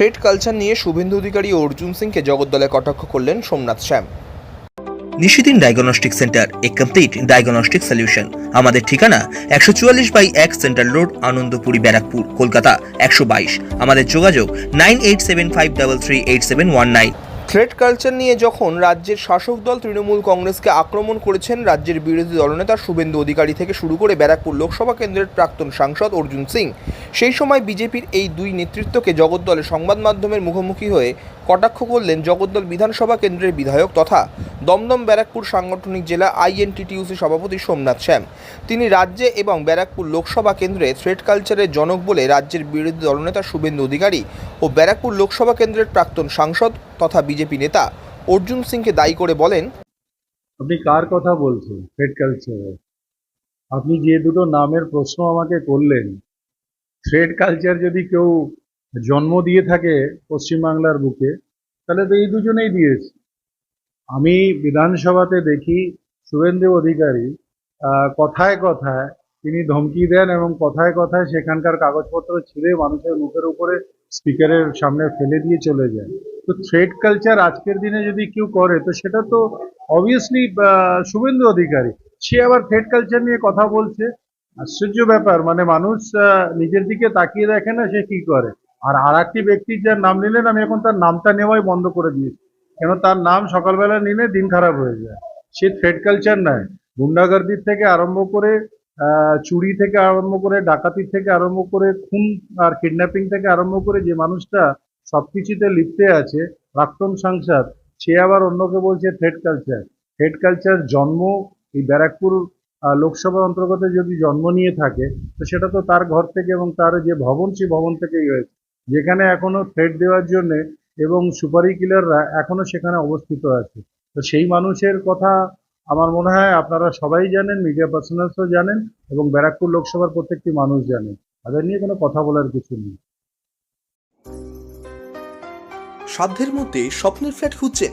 Thread culture নিয়ে শুভেন্দু অধিকারী ও অর্জুন সিংকে জগদ্দলে কটাক্ষ করলেন সোমনাথ শ্যাম। নিশিদিন ডায়াগনস্টিক সেন্টার এ কমপ্লিট ডায়াগনস্টিক সলিউশন। আমাদের ঠিকানা একশো চুয়াল্লিশ বাই এক সেন্ট্রাল রোড আনন্দপুরি ব্যারাকপুর কলকাতা একশো বাইশ। আমাদের যোগাযোগ nine eight seven five double three eight seven one nine. Thread culture নিয়ে যখন রাজ্যের শাসক দল তৃণমূল কংগ্রেসকে আক্রমণ করেছেন রাজ্যের বিরোধী দলনেতা শুভেন্দু অধিকারী থেকে শুরু করে ব্যারাকপুর লোকসভা কেন্দ্রের প্রাক্তন সাংসদ অর্জুন সিং সেই সময় বিজেপির এই দুই নেতৃত্বকে জগদ্দলে সংবাদ মাধ্যমের মুখোমুখি হয়ে কটাক্ষ করলেন জগদ্দল বিধানসভা কেন্দ্রের বিধায়ক তথা দমদম ব্যারাকপুর সাংগঠনিক জেলা আইএনটিটিউসি সভাপতি সোমনাথ শ্যাম। তিনি রাজ্যে এবং ব্যারাকপুর লোকসভা কেন্দ্রে থ্রেড কালচারের জনক বলে রাজ্যের বিরোধী দলনেতা শুভেন্দু অধিকারী ও ব্যারাকপুর লোকসভা কেন্দ্রের প্রাক্তন সাংসদ তথা বিজেপি নেতা অর্জুন সিংকে দায়ী করে বলেন, আপনি কার কথা বলছেন? থ্রেড কালচারের। আপনি যে দুটো নামের প্রশ্ন আমাকে করলেন থ্রেড কালচার যদি কেউ জন্ম দিয়ে থাকে পশ্চিমবাংলার বুকে, তাহলে তো এই দুজনেই দিয়েছে আমি বিধানসভাতে দেখি শুভেন্দু অধিকারী কথায় কথায় তিনি ধমকি দেন এবং কথায় কথায় সেখানকার কাগজপত্র ছিঁড়ে মানুষের মুখের উপরে স্পিকারের সামনে ফেলে দিয়ে চলে যায়। তো থ্রেড কালচার আজকের দিনে যদি কেউ করে, তো সেটা তো অবভিয়াসলি শুভেন্দু অধিকারী। সে আবার থ্রেড কালচার নিয়ে কথা বলছে। আশ্চর্য ব্যাপার মানে মানুষ নিজের দিকে তাকিয়ে দেখে না সে কি করে। আর আর একটি ব্যক্তির যার নাম নিলেন, আমি এখন তার নামটা নেওয়াই বন্ধ করে দিয়েছি। কেন তার নাম সকালবেলা নিলে দিন খারাপ হয়ে যায়। সে থ্রেড কালচার নয় গুন্ডাগার্দির থেকে আরম্ভ করে চুরি থেকে আরম্ভ করে ডাকাতি থেকে আরম্ভ করে, খুন আর কিডন্যাপিং থেকে আরম্ভ করে যে মানুষটা সবকিছুতে লিপ্তে আছে, প্রাক্তন সাংসদ, সে আবার অন্যকে বলছে থ্রেড কালচার থ্রেড কালচার জন্ম এই ব্যারাকপুর লোকসভা অন্তর্গত যদি জন্ম নিয়ে থাকে, তো সেটা তো তার ঘর থেকে এবং তার যে ভবন, সেই ভবন থেকেই হয়েছে। যেখানে এখনও থ্রেড দেওয়ার জন্য এবং সুপারি কিলাররা এখনও সেখানে অবস্থিত আছে। তো সেই মানুষের কথা আমার মনে হয় আপনারা সবাই জানেন মিডিয়া পার্সোনালসও জানেন এবং ব্যারাকপুর লোকসভার প্রত্যেকটি মানুষ জানেন। তাদের নিয়ে কোনো কথা বলার কিছু নেই। সাধ্যের মধ্যে স্বপ্নের ফ্ল্যাট খুঁজছেন।